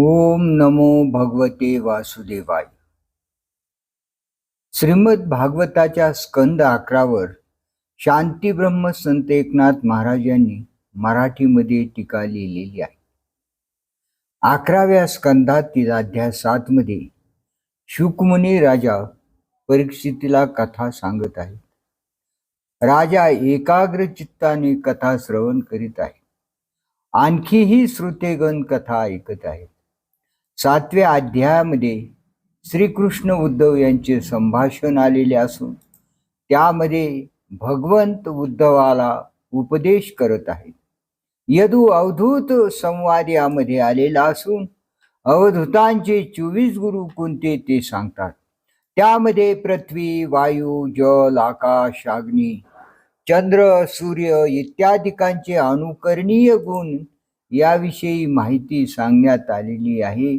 ओम नमो भगवते वासुदेवाय. श्रीमद भागवताच्या स्कंद अकरावर शांती ब्रह्म संत एकनाथ महाराजांनी मराठीमध्ये टीका लिहिलेली आहे. अकराव्या स्कंदातील अध्याय सात मध्ये शुकमुनी राजा परीक्षितीला कथा सांगत आहे राजा एकाग्र चित्ताने कथा श्रवण करीत आहे. आणखीही श्रुतेगण कथा ऐकत आहेत. सातव्या अध्यायामध्ये श्रीकृष्ण उद्धव यांचे संभाषण आलेले असून त्यामध्ये भगवंत उद्धवाला उपदेश करत आहेत. यदू अवधूत संवाद यामध्ये आलेला असून अवधूतांचे चोवीस गुरु कोणते ते सांगतात. त्यामध्ये पृथ्वी वायू जल आकाश अग्नी चंद्र सूर्य इत्यादिकांचे अनुकरणीय गुण याविषयी माहिती सांगण्यात आलेली आहे.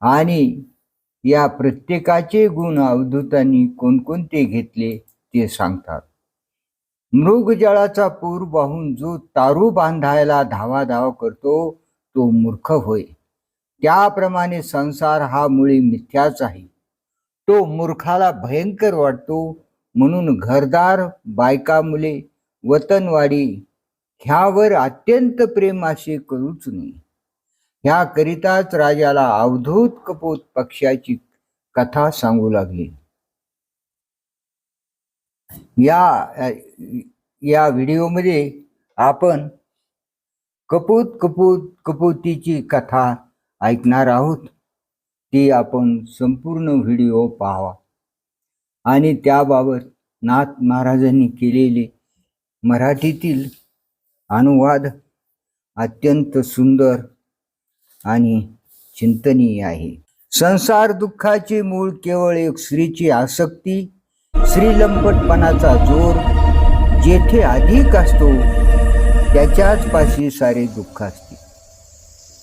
आणि या प्रत्येकाचे गुण अवधूतांनी कोणकोणते घेतले ते सांगतात. मृगजळाचा पूर वाहून जो तारू बांधायला धावाधाव करतो तो मूर्ख होय. त्याप्रमाणे संसार हा मुळी मिथ्याच आहे. तो मूर्खाला भयंकर वाटतो म्हणून घरदार बायका मुले वतनवाडी ह्यावर अत्यंत प्रेम असे करूच नये. ह्याकरिताच राजाला अवधूत कपोत पक्षाची कथा सांगू लागली. या या व्हिडिओमध्ये आपण कपूत कपूत कपोतीची कथा ऐकणार आहोत. ती आपण संपूर्ण व्हिडिओ पाहावा. आणि त्याबाबत नाथ महाराजांनी केलेले मराठीतील अनुवाद अत्यंत सुंदर आणि चिंतनीय आहे. संसार दुःखाचे मूळ केवळ एक स्त्रीची आसक्ती श्रीलंपटपणाचा जोर जेथे अधिक असतो त्याच्याच पाशी सारे दुःख असते.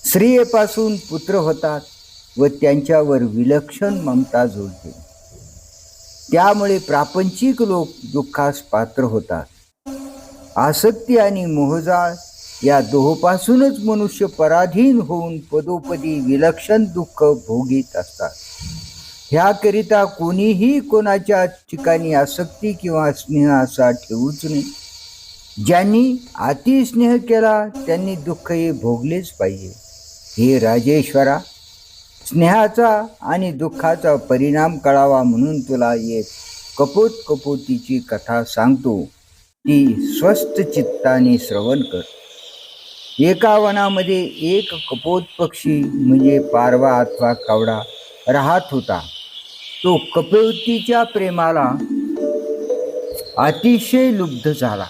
स्त्रियेपासून पुत्र होतात व त्यांच्यावर विलक्षण ममता जोडते. त्यामुळे प्रापंचिक लोक दुःखास पात्र होतात. आसक्ती आणि मोहजाळ या दोहोपासूनच मनुष्य पराधीन होऊन पदोपदी विलक्षण दुःख भोगीत असतात. ह्याकरिता कोणीही कोणाच्या ठिकाणी आसक्ती किंवा स्नेह असा ठेवूच नये ज्यांनी अतिस्नेह केला त्यांनी दुःखही भोगलेच पाहिजे. हे राजेश्वरा स्नेहाचा आणि दुःखाचा परिणाम कळावा म्हणून तुला एक कपोत कपोतीची कथा सांगतो. ती स्वस्थ चित्ताने श्रवण कर. एका वनामध्ये एक कपोत पक्षी म्हणजे पारवा अथवा कावडा राहत होता. तो कपोतीच्या प्रेमाला अतिशय लुब्ध झाला.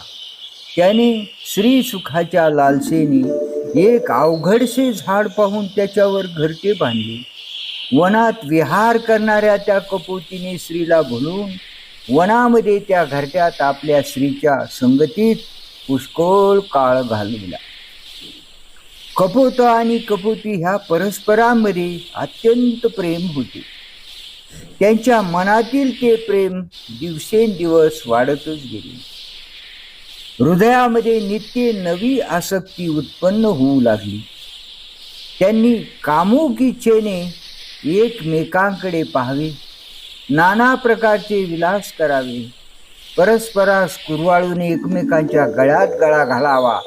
त्याने श्री सुखाच्या लालसेने एक अवघडसे झाड पाहून त्याच्यावर घरटे बांधले. वनात विहार करणाऱ्या त्या कपोतीने स्त्रीला भुलून वनामध्ये त्या घरट्यात आपल्या स्त्रीच्या संगतीत पुष्कळ काळ घालविला. कपोत आणि कपोती ह्या परस्परांमध्ये अत्यंत प्रेम होते. त्यांच्या मनातील ते प्रेम दिवसेंदिवस वाढतच गेले. हृदयामध्ये नित्य नवी आसक्ती उत्पन्न होऊ लागली. त्यांनी कामुक इच्छेने एकमेकांकडे पाहावे. नाना प्रकारचे विलास करावे. परस्परास कुरवाळून एकमेकांच्या गळ्यात गळा घालावा.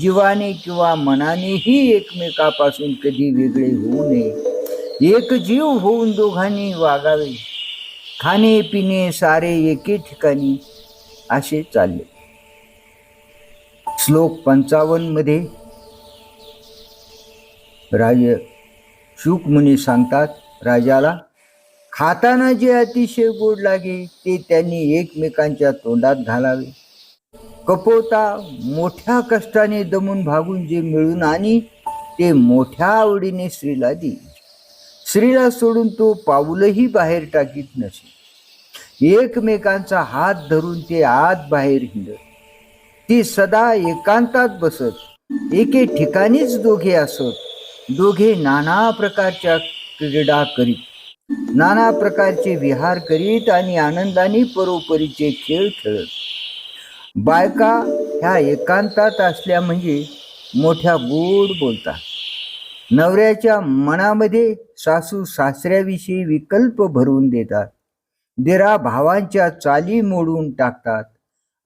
जीवाने किंवा मनानेही एकमेकापासून कधी वेगळे होऊ नये. एक जीव होऊन दोघांनी वागावे. खाणे पिणे सारे एके ठिकाणी असे चालले. श्लोक पंचावन्नमध्ये राज शुकमुनी सांगतात राजाला खाताना जे अतिशय गोड लागे ते त्यांनी एकमेकांच्या तोंडात घालावे. कपोता मोठ्या कष्टाने दमून भागून जे मिळून आणि ते मोठ्या आवडीने स्त्रीला दे स्त्रीला सोडून तो पाऊलही बाहेर टाकीत नसे. एकमेकांचा हात धरून ते आत बाहेर हिंडत. ती सदा एकांतात बसत एके ठिकाणीच दोघे असत. दोघे नाना प्रकारच्या क्रीडा करीत. नाना प्रकारचे विहार करीत आणि आनंदाने परोपरीचे खेळ खेळत. बायका ह्या एकांतात असल्या म्हणजे मोठ्या गोड बोलतात. नवऱ्याच्या मनामध्ये सासू सासऱ्याविषयी विकल्प भरून देतात. दिरा भावांच्या चाली मोडून टाकतात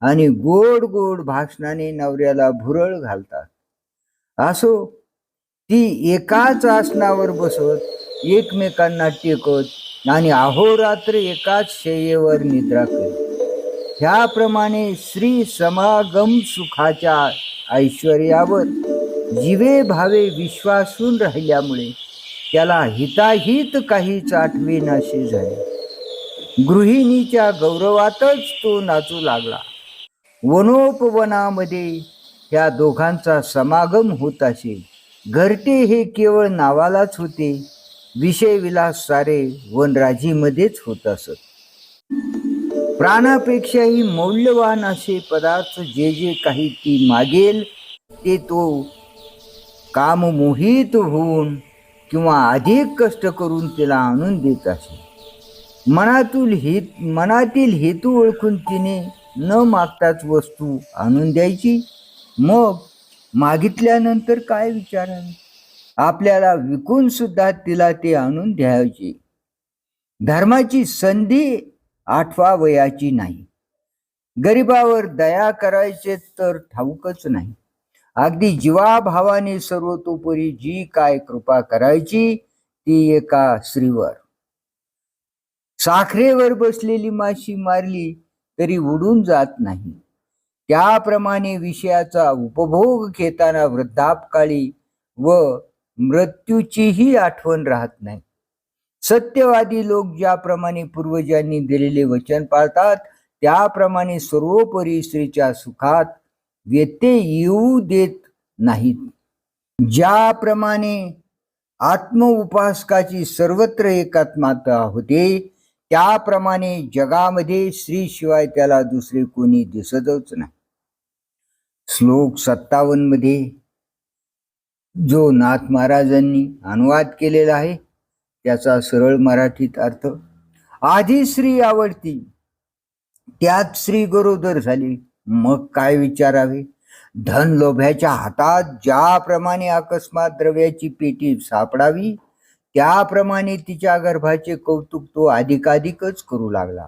आणि गोड गोड भाषणाने नवऱ्याला भुरळ घालतात. असो ती एकाच आसनावर बसत एकमेकांना टेकत आणि अहोरात्र एकाच शय्येवर निद्रा करत. ह्याप्रमाणे श्री समागम सुखाच्या ऐश्वर्यावर जीवे भावे विश्वासून राहिल्यामुळे त्याला हिताहित काहीच आठवेनाशी झाले. गृहिणीच्या गौरवातच तो नाचू लागला. वनोपवनामध्ये ह्या दोघांचा समागम होत असे. घरटे हे केवळ नावालाच होते विषय विलास सारे वनराजीमध्येच होत असत. प्राणापेक्षाही मौल्यवान असे पदार्थ जे जे काही ती मागेल ते तो काममोहित होऊन किंवा अधिक कष्ट करून तिला आणून देत असे. मनातून हित मनातील हेतू ओळखून तिने न मागताच वस्तू आणून द्यायची. मग मागितल्यानंतर काय विचारावे आपल्याला विकून सुद्धा तिला ते आणून द्यायचे. धर्माची संधी आठवा वयाची नाही. गरिबावर दया करायचे तर ठाऊकच नाही. अगदी जीवाभावाने सर्वतोपरी जी काय कृपा करायची ती एका स्त्रीवर. साखरेवर बसलेली माशी मारली तरी उडून जात नाही. त्याप्रमाणे विषयाचा उपभोग घेताना वृद्धापकाळी व मृत्यूचीही आठवण राहत नाही. सत्यवादी लोक ज्याप्रमाणे पूर्वजांनी दिलेले वचन पाळतात त्याप्रमाणे सर्वोपरी स्त्रीच्या सुखात व्यत्यय येऊ देत नाहीत. ज्याप्रमाणे आत्मउपासकाची सर्वत्र एकात्माता होते त्याप्रमाणे जगामध्ये स्त्रीशिवाय त्याला दुसरे कोणी दिसतच नाही. श्लोक सत्तावन्नमध्ये जो नाथ महाराजांनी अनुवाद केलेला आहे त्याचा सरळ मराठीत अर्थ आधी श्री आवडती त्यात श्री गरोदर झाली. मग काय विचारावे? धन लोभ्याच्या हातात ज्याप्रमाणे अकस्मात द्रव्याची पेटी सापडावी त्याप्रमाणे तिच्या गर्भाचे कौतुक तो अधिकाधिकच करू लागला.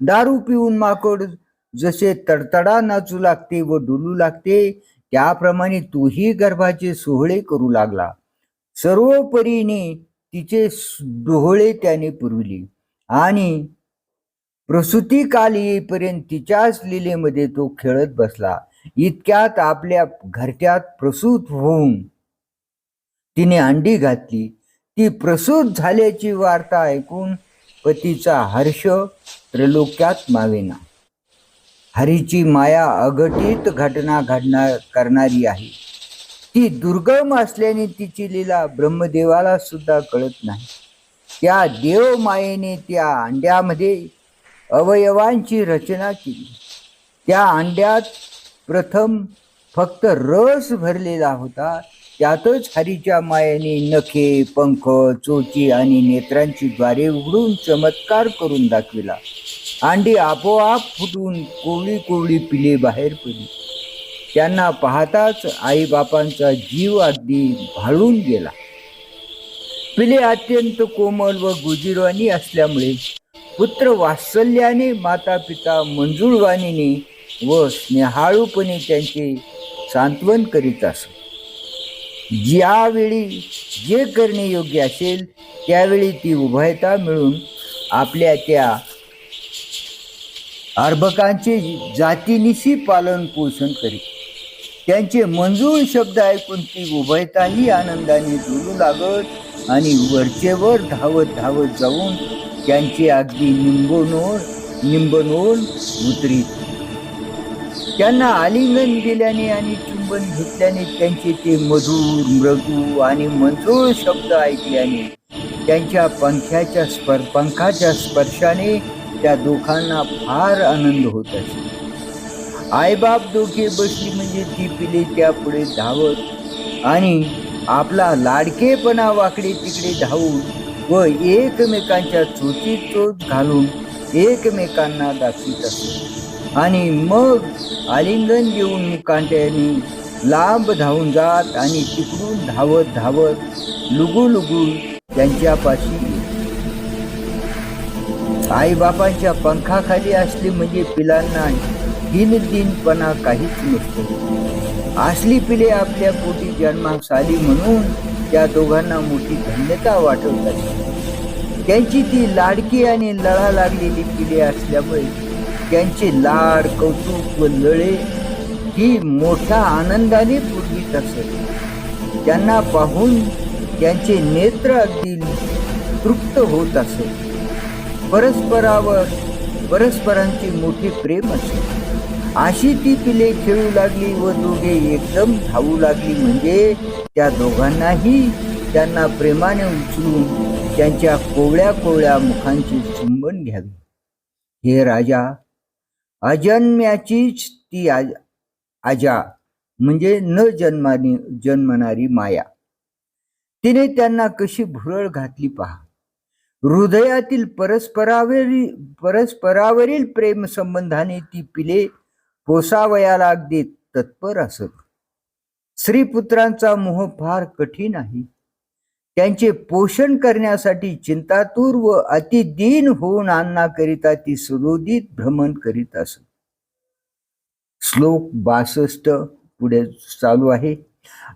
दारू पिऊन माकड जसे तडतडा नाचू लागते व डुलू लागते त्याप्रमाणे तोही गर्भाचे सोहळे करू लागला. सर्व परीने तिचे डोहळे त्याने पुरविली आणि प्रसूती काल येईपर्यंत तिच्याच लिलेमध्ये तो खेळत बसला. इतक्यात आपल्या घरट्यात प्रसूत होऊन तिने अंडी घातली. ती प्रसूत झाल्याची वार्ता ऐकून पतीचा हर्ष त्रिलोक्यात मावेना. हरीची माया अघटित घटना घडणार करणारी आहे. ती दुर्गम असल्याने तिची लीला ब्रह्मदेवाला सुद्धा कळत नाही. त्या देव मायेने त्या अंड्यामध्ये अवयवांची रचना केली. त्या अंड्यात प्रथम फक्त रस भरलेला होता. त्यातच हरीच्या मायेने नखे पंख चोची आणि नेत्रांची द्वारे उघडून चमत्कार करून दाखविला. अंडी आपोआप फुटून कोवळी कोवळी पिले बाहेर पडली. त्यांना पाहताच आईबापांचा जीव अगदी भाळून गेला. पिले अत्यंत कोमल व गुजिरवाणी असल्यामुळे पुत्र वात्सल्याने माता पिता मंजुळवाणीने व स्नेहाळूपणे त्यांचे सांत्वन करीत असत. ज्यावेळी जे करणे योग्य असेल त्यावेळी ती उभयता मिळून आपल्या त्या अर्भकांचे जातीनिशी पालन पोषण करीत. त्यांचे मंजूर शब्द ऐकून ती उभयताही आनंदाने डोलू लागत आणि वरचेवर धावत धावत जाऊन त्यांचे अगदी निंबनोळ निंबनोर उतरीत. त्यांना आलिंगन दिल्याने आणि चुंबन घेतल्याने त्यांचे ते मधुर मृदू आणि मंजूर शब्द ऐकल्याने त्यांच्या पंख्याच्या स्पर पंखाच्या स्पर्शाने त्या दोघांना फार आनंद होत असे. आईबाप दोघे बसली म्हणजे ती पिले त्यापुढे धावत आणि आपला लाडकेपणा वाकडे तिकडे धावून व एकमेकांच्या चोचीत चोच घालून एकमेकांना दाखवित असे. आणि मग आलिंगन घेऊन मुकांट्याने लांब धावून जात आणि तिकडून धावत धावत लुगू लुगू त्यांच्यापाशी आईबापांच्या पंखाखाली असली म्हणजे पिलांना दिनदिनपणा काहीच नसतो. असली पिले आपल्या पोटी जन्मास आली म्हणून त्या दोघांना मोठी धन्यता वाटत त्यांची ती लाडकी आणि लळा लागलेली पिले असल्यामुळे त्यांचे लाड कौतुक व लळे ही मोठ्या आनंदाने पूर्वीत असत. त्यांना पाहून त्यांचे नेत्र अगदी तृप्त होत असत. परस्परावर परस्परांची मोठे प्रेम असे अशी ती पिले खेळू लागली व दोघे एकदम धावू लागली म्हणजे त्या दोघांनाही त्यांना प्रेमाने उचलून त्यांच्या कोवळ्या कोवळ्या मुखांची चुंबन घ्यावी. हे राजा अजन्म्याचीच ती आज आजा म्हणजे न जन्मानी जन्मणारी माया. तिने त्यांना कशी भुरळ घातली पहा. हृदयातील परस्परावरील परस्परावरील प्रेम संबंधाने ती पिले पोसावयाला अगदी तत्पर असत. स्त्रीपुत्रांचा मोह फार कठीण आहे. त्यांचे पोषण करण्यासाठी चिंतातूर व अतिदीन होऊन अन्नाकरिता ती सुरोदित भ्रमण करीत असत. श्लोक बासष्ट पुढे चालू आहे.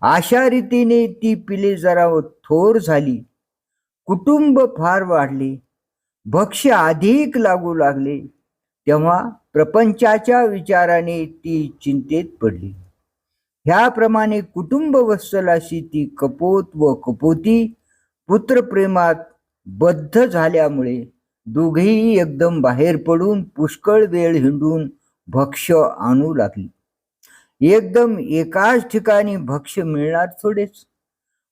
अशा रीतीने ती पिले जरा थोर झाली. कुटुंब फार वाढले. भक्ष्य अधिक लागू लागले. तेव्हा प्रपंचाच्या विचाराने ती चिंतेत पडली. ह्याप्रमाणे कुटुंब वत्सलाशी ती कपोत व कपोती पुत्रप्रेमात बद्ध झाल्यामुळे दोघेही एकदम बाहेर पडून पुष्कळ वेळ हिंडून भक्ष आणू लागली. एकदम एकाच ठिकाणी भक्ष्य मिळणार थोडेच.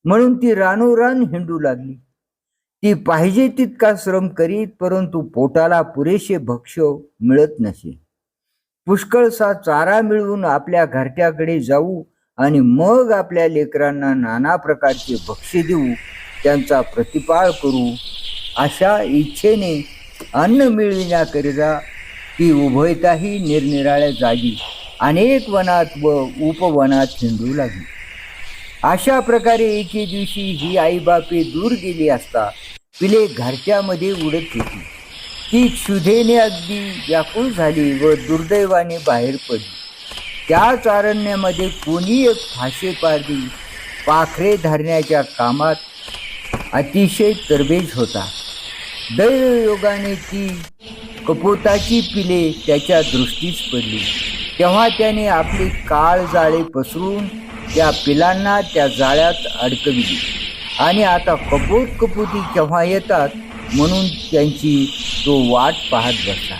म्हणून ती रानोरान हिंडू लागली. ती पाहिजे तितका श्रम करीत परंतु पोटाला पुरेसे भक्ष्य मिळत नसे. पुष्कळसा चारा मिळवून आपल्या घरट्याकडे जाऊ आणि मग आपल्या लेकरांना नाना प्रकारचे भक्ष्य देऊ त्यांचा प्रतिपाळ करू अशा इच्छेने अन्न मिळविण्याकरिता ती उभयताही निरनिराळ्या जागी अनेक वनात व उपवनात हिंडू लागली. अशा प्रकारे एके दिवशी ही आईबापे दूर गेली असता पिले घरच्यामध्ये उडत होती ती क्षुधेने अगदी व्याकुळ झाली व दुर्दैवाने बाहेर पडली. त्याच अरण्यामध्ये कोणी एक फाशे पारदी पाखरे धरण्याच्या कामात अतिशय तरबेज होता. दैवयोगाने ती कपोताची पिले त्याच्या दृष्टीस पडली. तेव्हा त्याने आपली काळ जाळे पसरून त्या पिलांना त्या जाळ्यात अडकविली. आणि आता कपूत कपूती केव्हा येतात म्हणून त्यांची तो वाट पाहत बसला.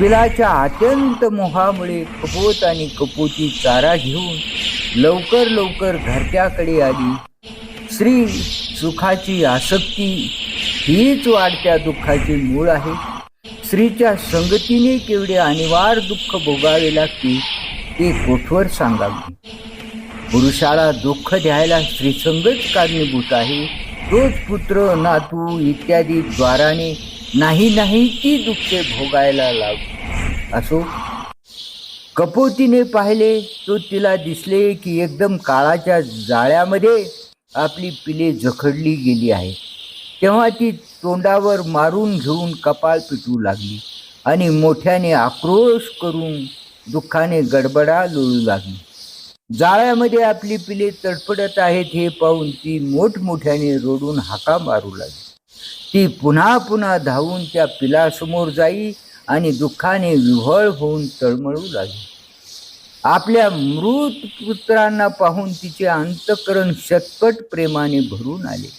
पिलाच्या अत्यंत मोहामुळे कपोत आणि कपोती चारा घेऊन लवकर लवकर घरट्याकडे आली. स्त्री सुखाची आसक्ती हीच वाढत्या दुःखाचे मूळ आहे. स्त्रीच्या संगतीने केवढे अनिवार्य दुःख भोगावे लागते ते कोठवर सांगावे? पुरुषाला दुःख द्यायला स्त्रीसंगच कारणीभूत आहे. तोच पुत्र नातू इत्यादी द्वाराने नाही नाही ती दुःखे भोगायला लाग. असो कपोतीने पाहिले तो तिला दिसले की एकदम काळाच्या जाळ्यामध्ये आपली पिले जखडली गेली आहे. तेव्हा ती तोंडावर मारून घेऊन कपाळ पिटू लागली आणि मोठ्याने आक्रोश करून दुःखाने गडबडा लोळू लागली. जाळ्यामध्ये आपली पिले तडफडत आहेत हे पाहून ती मोठमोठ्याने रोडून हाका मारू लागली. ती पुन्हा पुन्हा धावून त्या पिलासमोर जाई आणि दुःखाने विव्हळ होऊन तळमळू लागली. आपल्या मृत पुत्रांना पाहून तिचे अंतकरण शतपट प्रेमाने भरून आले.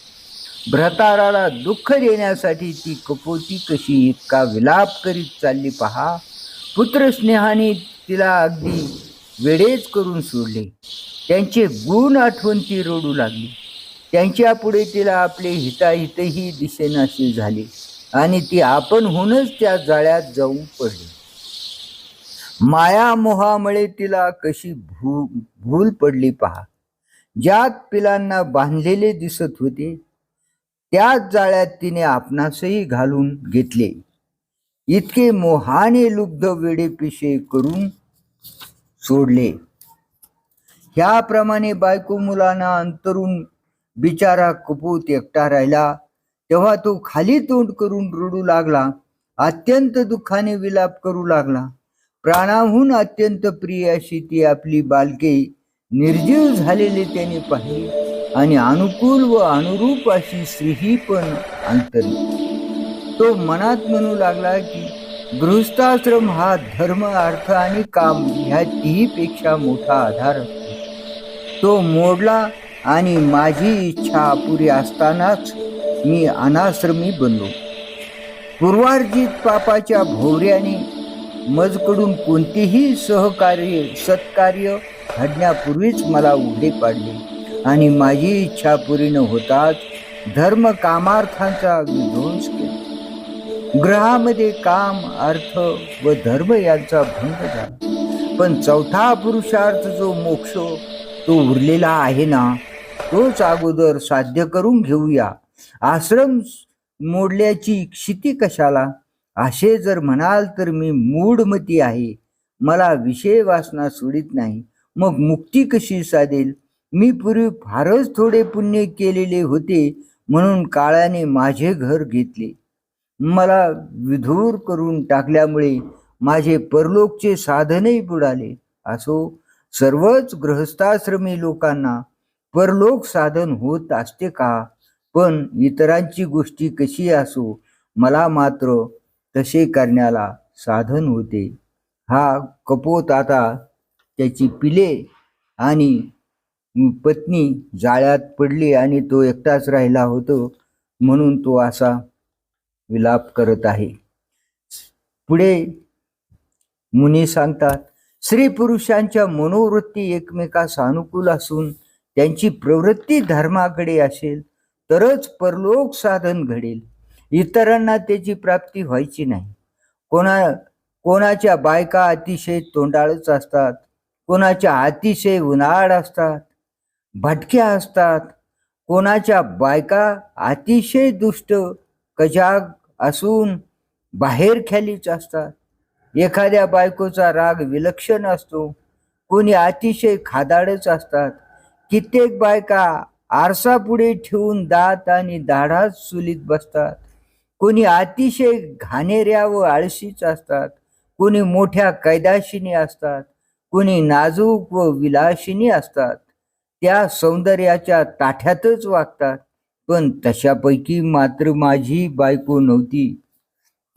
भ्रताराला दुःख देण्यासाठी ती कपोती कशी इतका विलाप करीत चालली पहा. पुत्रस्नेहाने तिला अगदी वेडेच करून सोडले. त्यांचे गुण आठवण ती रडू लागली. त्यांच्या पुढे तिला आपले हिताहितही दिसेनाशी झाले आणि ती आपणहूनच त्या जाळ्यात जाऊन पडली. माया मोहामुळे तिला कशी भू भूल पडली पहा. ज्यात पिलांना बांधलेले दिसत होते त्याच जाळ्यात तिने आपणासही घालून घेतले. इतके मोहाने लुब्ध वेडेपिशे करून सोडले. ह्याप्रमाणे बायको मुलांना अंतरून बिचारा कपूत एकटा राहिला. तेव्हा तो खाली तोंड करून रडू लागला. अत्यंत दुःखाने विलाप करू लागला. प्राणाहून अत्यंत प्रिय अशी ती आपली बालके निर्जीव झालेली त्याने पाहिली आणि अनुकूल व अनुरूप अशी स्त्रीही पण अंतर. तो मनात म्हणू लागला की गृहस्थाश्रम हा धर्म अर्थ आणि काम ह्या तिहीपेक्षा मोठा आधार तो मोडला आणि माझी इच्छा अपुरी असतानाच मी अनाश्रमी बनलो. पूर्वार्जित पापाच्या भोवऱ्याने मजकडून कोणतेही सहकार्य सत्कार्य घडण्यापूर्वीच मला उघडे पाडले आणि माझी इच्छा पुरी न होताच धर्म कामार्थांचा विध्वंस ग्रहामध्ये काम अर्थ व धर्म यांचा भंग झाला. पण चौथा पुरुषार्थ जो मोक्ष तो उरलेला आहे ना तोच अगोदर साध्य करून घेऊया. आश्रम मोडल्याची क्षिती कशाला? असे जर म्हणाल तर मी मूढमती आहे. मला विषय वासना सोडित नाही. मग मुक्ती कशी साधेल? मी पूर्वी फारच थोडे पुण्य केलेले होते म्हणून काळाने माझे घर घेतले. मला विधूर करून टाकल्यामुळे माझे परलोकचे साधनही बुडाले. असो सर्वच गृहस्थाश्रमी लोकांना परलोक साधन होत असते का? पण इतरांची गोष्टी कशी असो मला मात्र तसे करण्याला साधन होते. हा कपोत आता त्याची पिले आणि पत्नी जाळ्यात पडली आणि तो एकटाच राहिला होतो म्हणून तो असा विलाप करत आहे. पुढे मुनी सांगतात स्त्री पुरुषांच्या मनोवृत्ती एकमेकास अनुकूल असून त्यांची प्रवृत्ती धर्माकडे असेल तरच परलोक साधन घडेल. इतरांना त्याची प्राप्ती व्हायची नाही. कोणा कोणाच्या बायका अतिशय तोंडाळच असतात कोणाच्या अतिशय उन्हाळ असतात भटक्या असतात कोणाच्या बायका अतिशय दुष्ट कजाग असून बाहेर ख्यालीच असतात. एखाद्या बायकोचा राग विलक्षण असतो. कोणी अतिशय खादाडच असतात. कित्येक बायका आरसा पुढे ठेवून दात आणि दाढाच चुलीत बसतात. कोणी अतिशय घाणेऱ्या व आळशीच असतात. कोणी मोठ्या कैदाशिनी असतात. कोणी नाजूक व विलासिनी असतात. त्या सौंदर्याच्या ताठ्यातच वागतात. पण तशापैकी मात्र माझी बायको नव्हती.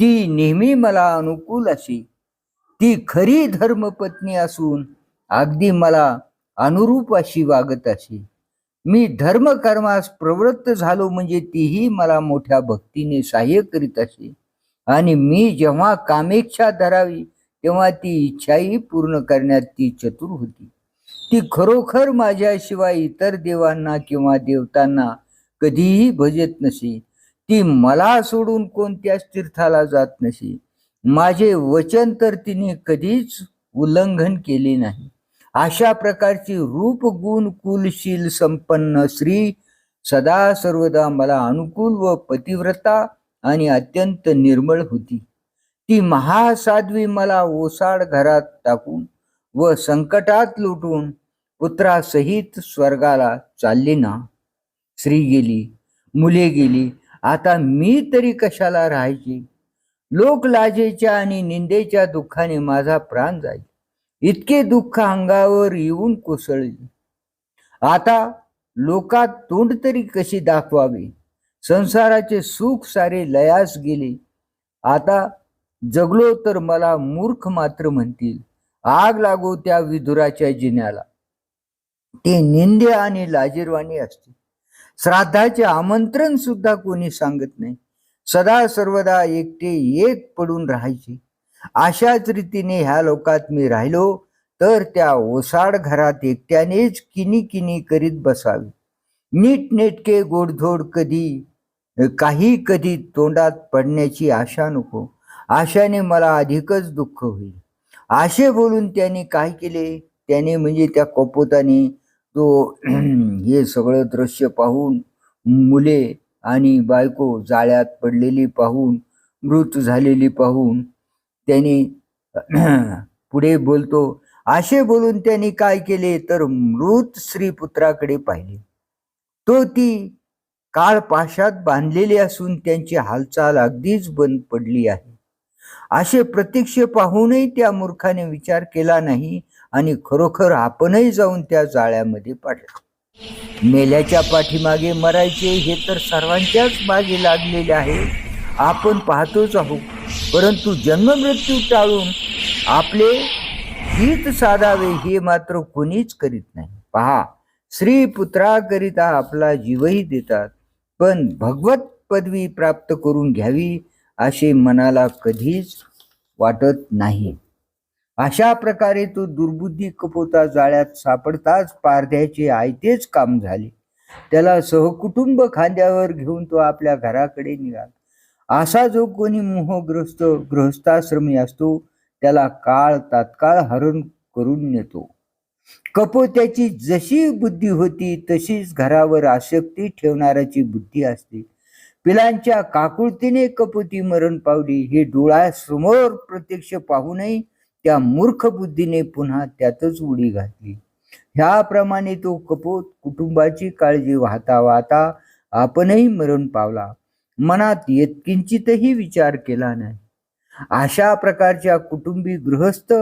ती नेहमी मला अनुकूल अशी ती खरी धर्मपत्नी असून अगदी मला अनुरूप अशी वागत असे. मी धर्मकर्मास प्रवृत्त झालो म्हणजे तीही मला मोठ्या भक्तीने सहाय्य करीत असे. आणि मी जेव्हा कामेच्छा धरावी तेव्हा ती इच्छाही पूर्ण करण्यात ती चतुर होती. ती खरोखर माझ्याशिवाय इतर देवांना किंवा देवतांना कधीही भजत नसे ती मला सोडून कोणत्याच तीर्थाला जात नसे माझे वचन तर तिने कधीच उल्लंघन केले नाही. अशा प्रकारची रूप गुण कुलशील संपन्न स्त्री सदा सर्वदा मला अनुकूल व पतिव्रता आणि अत्यंत निर्मळ होती. ती महासाध्वी मला ओसाड घरात टाकून व संकटात लुटून पुत्रासहित स्वर्गाला चालली ना. स्त्री गेली मुले गेली आता मी तरी कशाला राहायची? लोक लाजेच्या आणि निंदेच्या दुःखाने माझा प्राण जाईल. इतके दुःख अंगावर येऊन कोसळले. आता लोकात तोंड तरी कशी दाखवावी? संसाराचे सुख सारे लयास गेले. आता जगलो तर मला मूर्ख मात्र म्हणतील. आग लागो त्या विधुराच्या जिन्याला. ते निंदे आणि लाजीरवाणी असते श्राद्धाचे आमंत्रण सुद्धा कोणी सांगत नाही. सदा सर्वदा एकटे एक पडून राहायचे. अशाच रीतीने ह्या लोकात मी राहिलो तर त्या ओसाड घरात एकट्यानेच किनी किनी करीत बसावे. नीट नेटके गोडधोड कधी काही कधी तोंडात पडण्याची आशा नको. आशाने मला अधिकच दुःख होईल. आशे बोलून त्याने काय केले? त्याने म्हणजे त्या कपोताने तो हे सगळं दृश्य पाहून मुले आणि बायको जाळ्यात पडलेली पाहून मृत झालेली पाहून त्याने पुढे बोलतो असे बोलून त्यांनी काय केले तर मृत श्रीपुत्राकडे पाहिले. तो ती काळ पाशात बांधलेली असून त्यांची हालचाल अगदीच बंद पडली आहे. असे प्रत्यक्ष पाहूनही त्या मूर्खाने विचार केला नाही आणि खरोखर आपणही जाऊन त्या जाळ्यामध्ये पडला. मेल्याच्या पाठीमागे मरायचे हे तर सर्वांच्याच मागे लागलेले आहे. आपण पाहतोच आहोत. परंतु जन्ममृत्यू टाळून आपले हित साधावे हे मात्र कोणीच करीत नाही. पहा श्री पुत्राकरिता आपला जीवही देतात पण भगवत पदवी प्राप्त करून घ्यावी असे मनाला कधीच वाटत नाही. अशा प्रकारे तो दुर्बुद्धी कपोता जाळ्यात सापडताच पारध्याचे आयतेच काम झाले. त्याला सहकुटुंब खांद्यावर घेऊन तो आपल्या घराकडे निघाला. असा जो कोणी मोहग्रस्त गृहस्थाश्रमी असतो त्याला काळ तात्काळ हरण करून नेतो. कपोत्याची जशी बुद्धी होती तशीच घरावर आसक्ती ठेवणाऱ्याची बुद्धी असते. पिलांच्या काकुळतीने कपोती मरण पावली हे डोळ्यासमोर प्रत्यक्ष पाहूनही त्या मूर्ख बुद्धीने पुन्हा त्यातच उडी घातली. ह्याप्रमाणे तो कपोत कुटुंबाची काळजी वाहता वाहता आपणही मरण पावला. मनात येतकिंचितही विचार केला नाही. अशा प्रकारच्या कुटुंबी गृहस्थ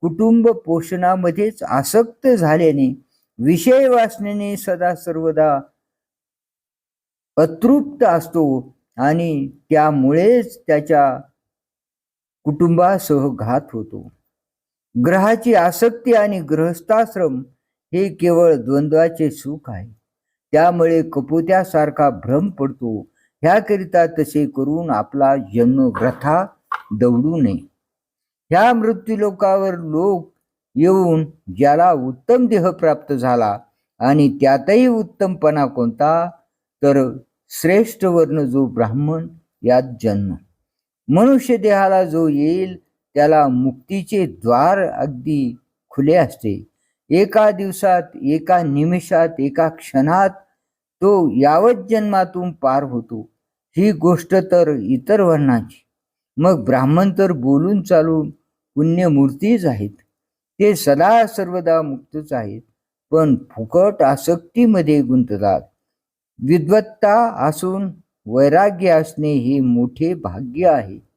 कुटुंब पोषणामध्येच आसक्त झाल्याने विषय वासनेने सदा सर्वदा अतृप्त असतो आणि त्यामुळेच त्याच्या कुटुंबासह घात होतो. ग्रहाची आसक्ती आणि ग्रहस्थाश्रम हे केवळ द्वंद्वाचे सुख आहे. त्यामुळे कपोत्यासारखा भ्रम पडतो. ह्याकरिता तसे करून आपला जन्म व्रथा दवडू नये. ह्या मृत्यूलोकावर लोक येऊन ज्याला उत्तम देह प्राप्त झाला आणि त्यातही उत्तमपणा कोणता तर श्रेष्ठ वर्ण जो ब्राह्मण यात जन्म. मनुष्य देहाला जो येईल त्याला मुक्तीचे द्वार अगदी खुले असते. एका दिवसात एका निमिषात एका क्षणात तो यावत जन्मातून पार होतो. ही गोष्ट तर इतर वर्णाची. मग ब्राह्मण तर बोलून चालून पुण्यमूर्तीच आहेत. ते सदा सर्वदा मुक्तच आहेत पण फुकट आसक्तीमध्ये गुंततात. विद्वत्ता असून वैराग्य असणे हे मोठे भाग्य आहे.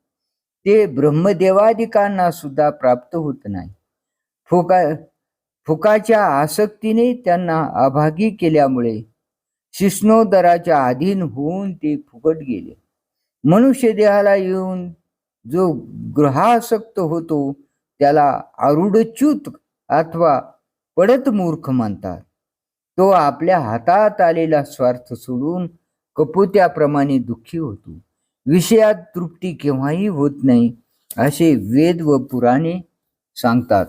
ते ब्रह्मदेवादिकांना सुद्धा प्राप्त होत नाही. फुका फुकाच्या आसक्तीने त्यांना अभागी केल्यामुळे शिष्णोदराच्या अधीन होऊन ते फुकट गेले. मनुष्य देहाला येऊन जो ग्रहासक्त होतो त्याला आरुढच्युत अथवा पडत मूर्ख म्हणतात तो आपल्या हातात आलेला स्वार्थ सोडून कपोत्याप्रमाणे दुःखी होतो. विषयात तृप्ती केव्हाही होत नाही असे वेद व पुराणे सांगतात.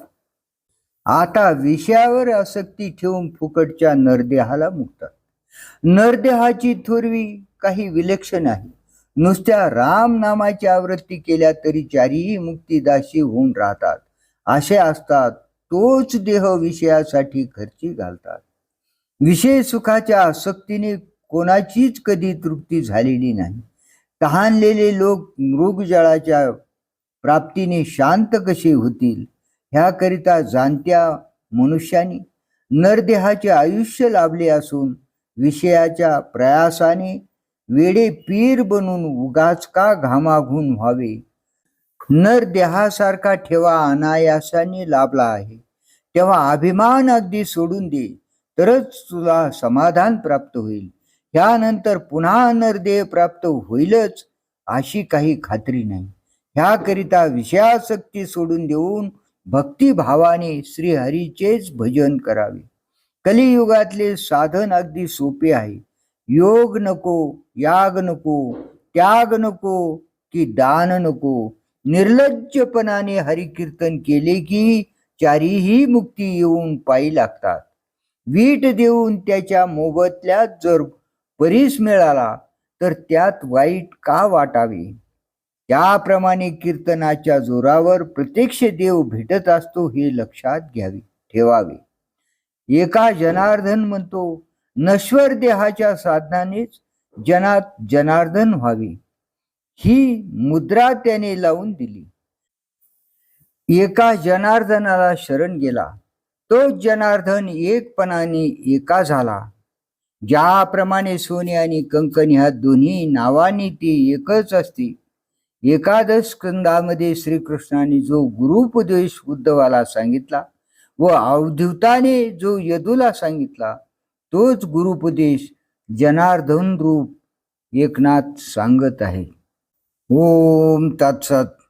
आता विषयावर आसक्ती ठेवून फुकटच्या नरदेहाला मुक्तात. नरदेहाची थोरवी काही विलक्षण आहे. नुसत्या राम नामाची आवृत्ती केल्या तरी चारीही मुक्तीदाशी होऊन राहतात. असे असतात तोच देह विषयासाठी खर्ची घालतात. विषय सुखाच्या आसक्तीने कोणाचीच कधी तृप्ती झालेली नाही. तहानलेले लोक मृगजळाच्या प्राप्तीने शांत कसे होतील ह्याकरिता जाणत्या मनुष्याने नरदेहाचे आयुष्य लाभले असून विषयाच्या प्रयासाने वेडे पीर बनून उगाच का घामाघून व्हावे? नर देहासारखा ठेवा अनायासाने लाभला आहे. तेव्हा अभिमान अगदी सोडून दे तरच तुला समाधान प्राप्त होईल. ह्यानंतर पुन्हा नरदेह प्राप्त होईलच अशी काही खात्री नाही. ह्याकरिता विषयासक्ती सोडून देऊन भक्तिभावाने श्रीहरीचेच भजन करावे. कलियुगातले साधन अगदी सोपे आहे. योग नको याग नको त्याग नको की दान नको. निर्लज्जपणाने हरिकीर्तन केले की चारीही मुक्ती येऊन पायी लागतात. वीट देऊन त्याच्या मोबदल्यात जर परीस मिळाला तर त्यात वाईट का वाटावे? त्याप्रमाणे कीर्तनाच्या जोरावर प्रत्यक्ष देव भेटत असतो हे लक्षात घ्यावे ठेवावे. एका जनार्दन म्हणतो नश्वर देहाच्या साधनानेच जनात जनार्दन व्हावे. ही मुद्रा त्याने लावून दिली. एका जनार्दनाला शरण गेला. तो जनार्दन एकपणाने एका झाला. ज्याप्रमाणे सोने आणि कंकण ह्या दोन्ही नावांनी ती एकच असते. एकादश स्कंदामध्ये श्रीकृष्णाने जो गुरुपदेश उद्धवाला सांगितला व अवधूताने जो यदूला सांगितला तोच गुरुपदेश जनार्दन रूप एकनाथ सांगत आहे. ओम तत्सत.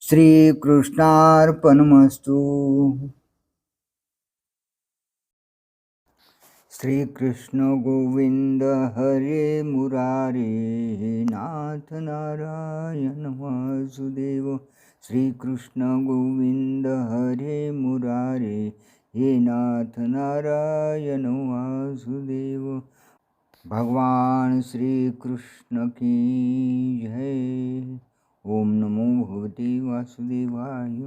श्रीकृष्णार्पणमस्तू. श्रीकृष्ण गोविंद हरे मुरारे नाथ नारायण वासुदेव श्रीकृष्ण गोविंद हरे मुरारे हे नाथ नारायण वासुदेव भगवान श्री कृष्ण की जय ओम नमो भगवते वासुदेवाय